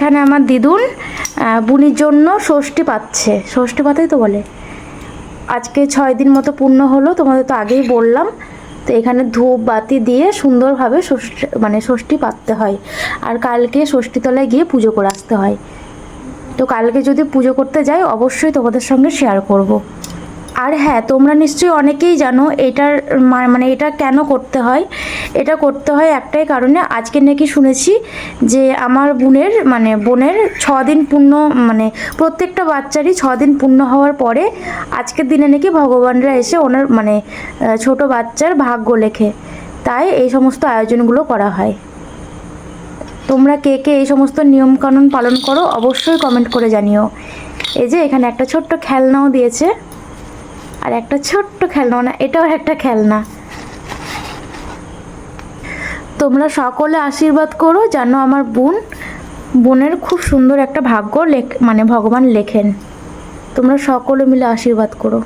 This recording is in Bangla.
এখানে আমার দিদুন বুনির জন্য ষষ্ঠী পাচ্ছে। ষষ্ঠী পাতাই তো বলে। আজকে ছয় দিন মতো পূর্ণ হলো, তোমাদের তো আগেই বললাম। তো এখানে ধূপ, বাতি দিয়ে সুন্দরভাবে ষষ্ঠী মানে ষষ্ঠী পাততে হয়। আর কালকে ষষ্ঠীতলায় গিয়ে পুজো করে আসতে হয়। তো কালকে যদি পুজো করতে যাই, অবশ্যই তোমাদের সঙ্গে শেয়ার করব। আর হ্যাঁ তোমরা নিশ্চয়ই অনেকেই জানো এটার মানে এটা কেন করতে হয়? এটা করতে হয় একটাই কারণে, আজকে নাকি শুনেছি যে আমার বোনের মানে বোনের ছ দিন পূর্ণ মানে প্রত্যেকটা বাচ্চারই ছ দিন পূর্ণ হওয়ার পরে আজকের দিনে নাকি ভগবানরা এসে ওনার মানে ছোট বাচ্চার ভাগ্য লেখে। তাই এই সমস্ত আয়োজনগুলো করা হয়। তোমরা কে কে এই সমস্ত নিয়মকানুন পালন করো অবশ্যই কমেন্ট করে জানিও। এই যে এখানে একটা ছোট্ট খেলনাও দিয়েছে। আর একটা ছোট্ট খেলনা না এটাও একটা খেলনা। তোমরা সকলে আশীর্বাদ করো যেন আমার বোন, বোনের খুব সুন্দর একটা ভাগ্য লেখ মানে ভগবান লেখেন। তোমরা সকলে মিলে আশীর্বাদ করো।